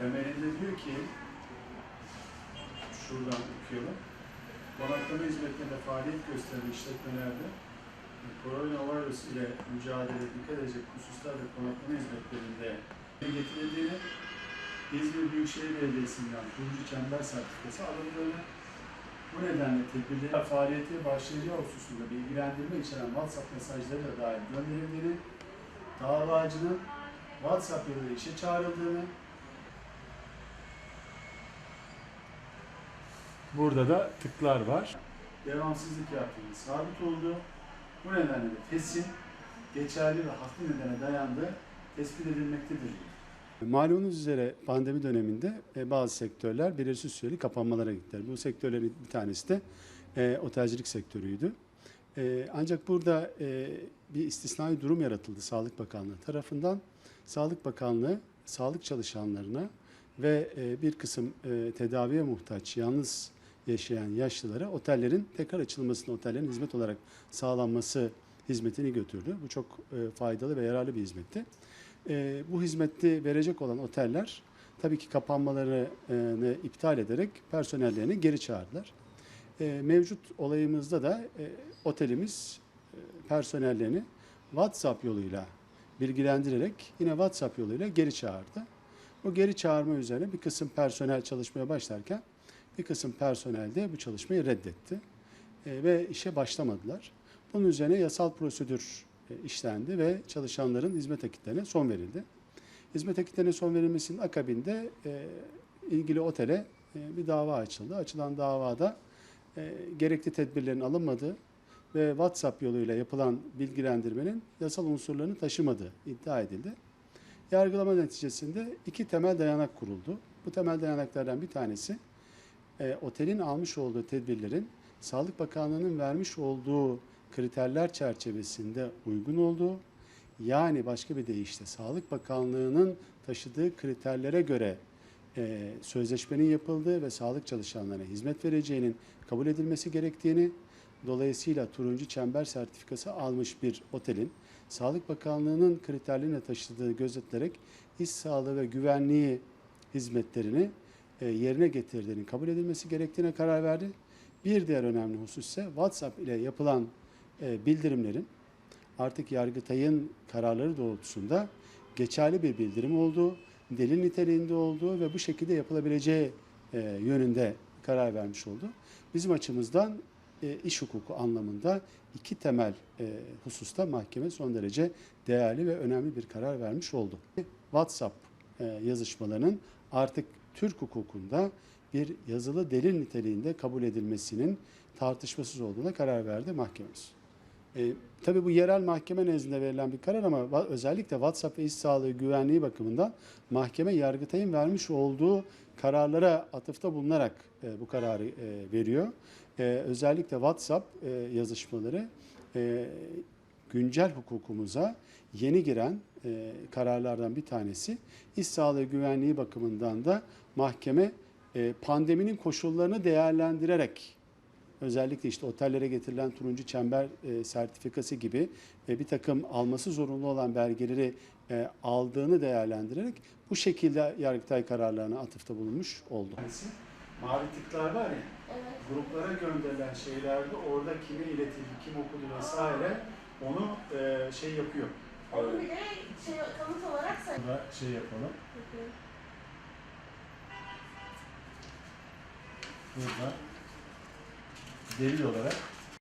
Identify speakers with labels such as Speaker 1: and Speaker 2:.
Speaker 1: temelinde diyor ki şuradan okuyorum. Konaklama hizmetlerinde faaliyet gösteren işletmelerde koronavirüs ile mücadele dikkat edecek hususlar ve konaklama hizmetlerinde getirildiğini, İzmir Büyükşehir Belediyesi'nden turuncu çember sertifikası alındığını, bu nedenle tedbirlerin faaliyete başlayacağı hususunda bilgilendirme içeren WhatsApp mesajları da dahil gönderildiğini, davacının WhatsApp yoluyla işe çağrıldığını, Burada da tıklar var. Devamsızlık yaptığını sabit oldu. Bu nedenle de TES'in geçerli ve haklı nedene dayandığı tespit edilmektedir. Malumunuz üzere pandemi döneminde e, bazı sektörler belirsiz süreli kapanmalara gittiler. Bu sektörlerin bir tanesi de e, otelcilik sektörüydü. E, ancak burada e, bir istisnai durum yaratıldı Sağlık Bakanlığı tarafından. Sağlık Bakanlığı sağlık çalışanlarına ve e, bir kısım e, tedaviye muhtaç, yalnız yaşayan yaşlılara otellerin tekrar açılmasını, otellerin hizmet olarak sağlanması hizmetini götürdü. Bu çok e, faydalı ve yararlı bir hizmetti. E, bu hizmeti verecek olan oteller tabii ki kapanmalarını iptal ederek personellerini geri çağırdılar. E, mevcut olayımızda da e, otelimiz e, personellerini WhatsApp yoluyla bilgilendirerek yine WhatsApp yoluyla geri çağırdı. Bu geri çağırma üzerine bir kısım personel çalışmaya başlarken bir kısım personel de bu çalışmayı reddetti E, ve işe başlamadılar. Bunun üzerine yasal prosedür e, işlendi ve çalışanların hizmet akitlerine son verildi. Hizmet akitlerine son verilmesinin akabinde e, ilgili otele e, bir dava açıldı. Açılan davada e, gerekli tedbirlerin alınmadığı ve WhatsApp yoluyla yapılan bilgilendirmenin yasal unsurlarını taşımadığı iddia edildi. Yargılama neticesinde iki temel dayanak kuruldu. Bu temel dayanaklardan bir tanesi e, otelin almış olduğu tedbirlerin Sağlık Bakanlığı'nın vermiş olduğu kriterler çerçevesinde uygun olduğu, yani başka bir deyişle Sağlık Bakanlığı'nın taşıdığı kriterlere göre e, sözleşmenin yapıldığı ve sağlık çalışanlarına hizmet vereceğinin kabul edilmesi gerektiğini, dolayısıyla turuncu çember sertifikası almış bir otelin Sağlık Bakanlığı'nın kriterlerine taşıdığı gözetilerek iş sağlığı ve güvenliği hizmetlerini yerine getirdiğinin kabul edilmesi gerektiğine karar verdi. Bir diğer önemli husus ise WhatsApp ile yapılan e, bildirimlerin artık Yargıtay'ın kararları doğrultusunda geçerli bir bildirim olduğu, delil niteliğinde olduğu ve bu şekilde yapılabileceği e, yönünde karar vermiş oldu. Bizim açımızdan e, iş hukuku anlamında iki temel e, hususta mahkeme son derece değerli ve önemli bir karar vermiş oldu. WhatsApp e, yazışmalarının artık Türk hukukunda bir yazılı delil niteliğinde kabul edilmesinin tartışmasız olduğuna karar verdi mahkememiz. E, tabii bu yerel mahkeme nezdinde verilen bir karar ama özellikle WhatsApp ve iş sağlığı güvenliği bakımından mahkeme Yargıtay'ın vermiş olduğu kararlara atıfta bulunarak e, bu kararı e, veriyor. E, özellikle WhatsApp e, yazışmaları e, güncel hukukumuza yeni giren e, kararlardan bir tanesi. İş sağlığı güvenliği bakımından da mahkeme e, pandeminin koşullarını değerlendirerek özellikle işte otellere getirilen turuncu çember e, sertifikası gibi e, bir takım alması zorunlu olan belgeleri e, aldığını değerlendirerek bu şekilde Yargıtay kararlarına atıfta bulunmuş oldu. Mavi tıklar var ya,
Speaker 2: Evet.
Speaker 1: gruplara gönderilen şeylerde orada kime iletildi, kim okudu vesaire onu e, şey yapıyor.
Speaker 2: Onu bile şey, kanıt olarak say.
Speaker 1: Burada şey yapalım. Burada delil olarak